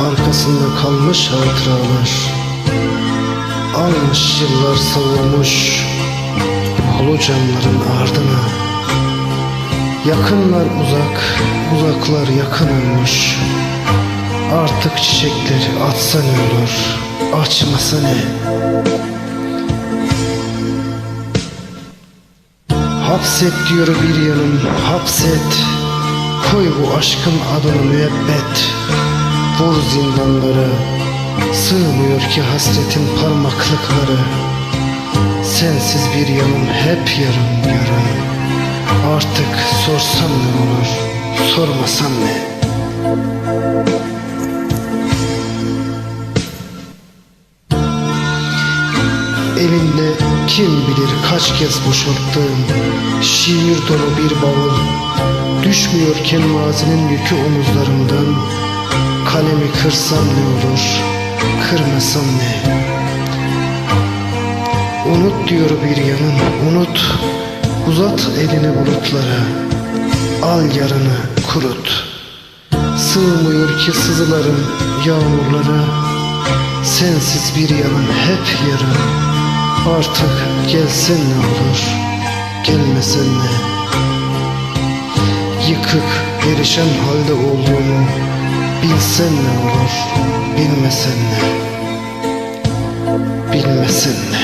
arkasında kalmış hatıralar. Almış yıllar savurmuş Ulu canların ardına. Yakınlar uzak, uzaklar yakın olmuş. Artık çiçekleri atsa ne olur, açmasa ne? Hapset diyor bir yanım, hapset Koy bu aşkın adını müebbet. Vur zindanları Sığmıyor ki hasretin parmaklıkları. Sensiz bir yanım hep yarım yarım Artık sorsam ne olur Sormasam ne? Elinde kim bilir kaç kez boşalttığım Şiir dolu bir bavul Düşmüyorken mazinin yükü omuzlarımdan. Kalemi kırsam ne olur Kırmasam ne? Unut diyor bir yanım unut. Uzat elini bulutlara Al yarını kurut. Sığmıyor ki sızılarım yağmurlara. Sensiz bir yanım hep yarım Artık gelsen ne olur Gelmesen ne Yıkık perişan halde olduğumu Bilsen ne olur bilmesen ne Bilmesen ne.